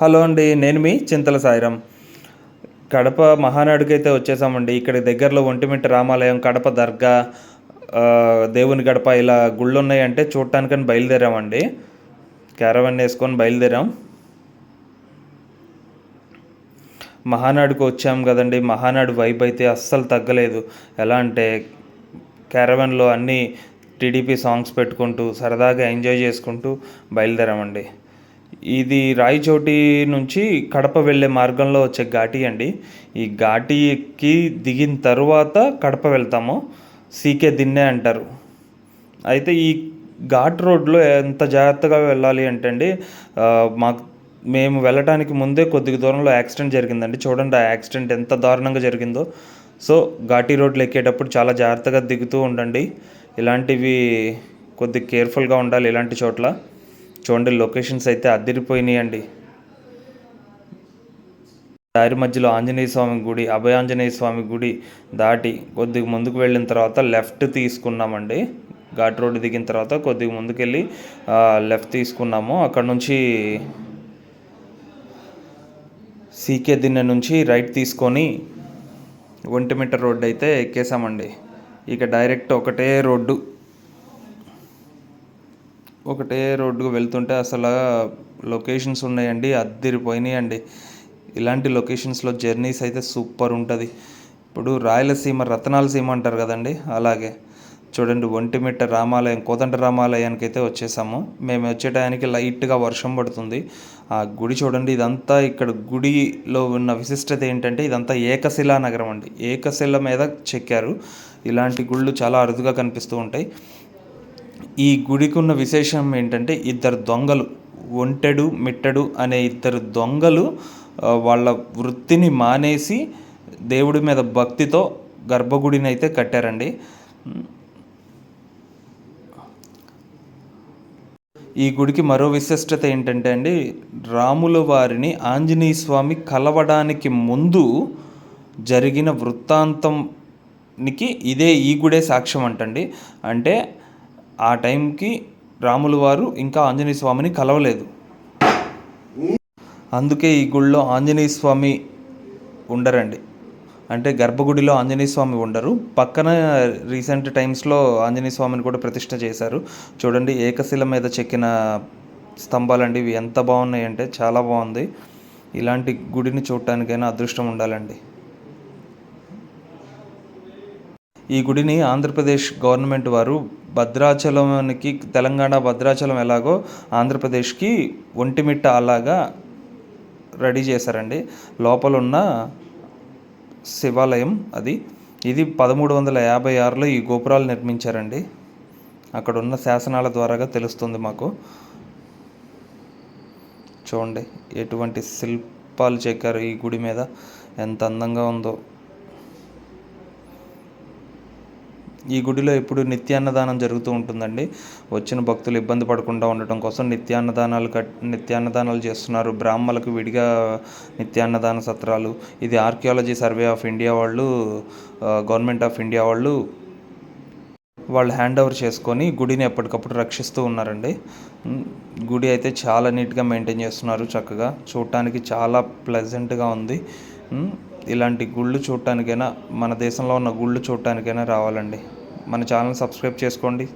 Hello అండి నేను మీ చింతల సాయిరం. కడప మహానాడుకైతే వచ్చేసామండి. ఇక్కడ దగ్గరలో ఒంటిమిట్ట రామాలయం కడప దర్గా దేవుని గడప ఇలా గుళ్ళు ఉన్నాయంటే చూడటానికని బయలుదేరామండి. క్యారవన్ వేసుకొని బయలుదేరాం. మహానాడుకు వచ్చాం కదండి. మహానాడు వైబ్ అయితే అస్సలు తగ్గలేదు. ఎలా అంటే క్యారవన్లో అన్నీ టీడీపీ సాంగ్స్ పెట్టుకుంటూ సరదాగా ఎంజాయ్ చేసుకుంటూ బయలుదేరామండి. ఇది రాయచోటి నుంచి కడప వెళ్ళే మార్గంలో వచ్చే ఘాటీ అండి. ఈ ఘాటీకి దిగిన తర్వాత కడప వెళ్తాము. సీకే దిన్నే అంటారు. అయితే ఈ ఘాట్ రోడ్లో ఎంత జాగ్రత్తగా వెళ్ళాలి అంటే అండి మాకు మేము వెళ్ళటానికి ముందే కొద్దిగా దూరంలో యాక్సిడెంట్ జరిగిందండి. చూడండి ఆ యాక్సిడెంట్ ఎంత దారుణంగా జరిగిందో. సో ఘాటీ రోడ్లు ఎక్కేటప్పుడు చాలా జాగ్రత్తగా దిగుతూ ఉండండి. ఇలాంటివి కొద్ది కేర్ఫుల్గా ఉండాలి ఇలాంటి చోట్ల. చూడండి లొకేషన్స్ అయితే అద్దరిపోయినాయండి దారి మధ్యలో ఆంజనేయ స్వామి గుడి అభయాంజనేయ స్వామి గుడి దాటి కొద్దిగా ముందుకు వెళ్ళిన తర్వాత లెఫ్ట్ తీసుకున్నామండి. ఘాట్ రోడ్ దిగిన తర్వాత కొద్దిగా ముందుకెళ్ళి లెఫ్ట్ తీసుకున్నాము. అక్కడ నుంచి సీకే దిన్నె నుంచి రైట్ తీసుకొని ఒంటిమిట్ట రోడ్డు అయితే ఎక్కేసామండి. ఇక డైరెక్ట్ ఒకటే రోడ్డు. ఒకటే రోడ్డుకు వెళ్తుంటే అసలు లొకేషన్స్ ఉన్నాయండి అద్దరిపోయినాయండి. ఇలాంటి లొకేషన్స్లో జర్నీస్ అయితే సూపర్ ఉంటుంది. ఇప్పుడు రాయలసీమ రతనాలసీమ అంటారు కదండి అలాగే. చూడండి ఒంటిమిట్ట రామాలయం కోదండ రామాలయానికి అయితే వచ్చేసాము. మేము వచ్చే టయానికి లైట్గా వర్షం పడుతుంది. ఆ గుడి చూడండి ఇదంతా ఇక్కడ గుడిలో ఉన్న విశిష్టత ఏంటంటే ఇదంతా ఏకశిలా నగరం అండి. ఏకశిల మీద చెక్కారు. ఇలాంటి గుళ్ళు చాలా అరుదుగా కనిపిస్తూ ఉంటాయి. ఈ గుడికి ఉన్న విశేషం ఏంటంటే ఇద్దరు దొంగలు ఒంటెడు మిట్టడు అనే ఇద్దరు దొంగలు వాళ్ళ వృత్తిని మానేసి దేవుడి మీద భక్తితో గర్భగుడిని అయితే కట్టారండి. ఈ గుడికి మరో విశిష్టత ఏంటంటే అండి రాముల వారిని ఆంజనేయ స్వామి కలవడానికి ముందు జరిగిన వృత్తాంతంకి ఇదే ఈ గుడే సాక్ష్యం అంటండి అంటే ఆ టైంకి రాములు వారు ఇంకా ఆంజనేయ స్వామిని కలవలేదు. అందుకే ఈ గుళ్ళో ఆంజనేయ స్వామి ఉండరండి. అంటే గర్భగుడిలో ఆంజనేయ స్వామి ఉండరు. పక్కన రీసెంట్ టైమ్స్లో ఆంజనేయ స్వామిని కూడా ప్రతిష్ట చేశారు. చూడండి ఏకశిల మీద చెక్కిన స్తంభాలండి. ఇవి ఎంత బాగున్నాయి అంటే చాలా బాగుంది. ఇలాంటి గుడిని చూడటానికైనా అదృష్టం ఉండాలండి. ఈ గుడిని ఆంధ్రప్రదేశ్ గవర్నమెంట్ వారు భద్రాచలంకి తెలంగాణ భద్రాచలం ఎలాగో ఆంధ్రప్రదేశ్కి ఒంటిమిట్ట అలాగా రెడీ చేశారండి. లోపల ఉన్న శివాలయం అది. ఇది పదమూడు వందల యాభై ఆరులో ఈ గోపురాలు నిర్మించారండి. అక్కడ ఉన్న శాసనాల ద్వారాగా తెలుస్తుంది మాకు. చూడండి ఎటువంటి శిల్పాలు చెక్కారు ఈ గుడి మీద. ఎంత అందంగా ఉందో. ఈ గుడిలో ఇప్పుడు నిత్యాన్నదానం జరుగుతూ ఉంటుందండి. వచ్చిన భక్తులు ఇబ్బంది పడకుండా ఉండటం కోసం నిత్యాన్నదానాలు కట్ నిత్యాన్నదానాలు చేస్తున్నారు. బ్రాహ్మలకు విడిగా నిత్యాన్నదాన సత్రాలు. ఇది ఆర్కియాలజీ సర్వే ఆఫ్ ఇండియా వాళ్ళు గవర్నమెంట్ ఆఫ్ ఇండియా వాళ్ళు వాళ్ళు హ్యాండ్ ఓవర్ చేసుకొని గుడిని ఎప్పటికప్పుడు రక్షిస్తూ ఉన్నారండి. గుడి అయితే చాలా నీట్గా మెయింటైన్ చేస్తున్నారు చక్కగా. చూడటానికి చాలా ప్లెజెంట్గా ఉంది. ఇలాంటి గుళ్ళు చూడటానికైనా మన దేశంలో ఉన్న గుళ్ళు చూడటానికైనా రావాలండి. మన ఛానల్ సబ్స్క్రైబ్ చేసుకోండి.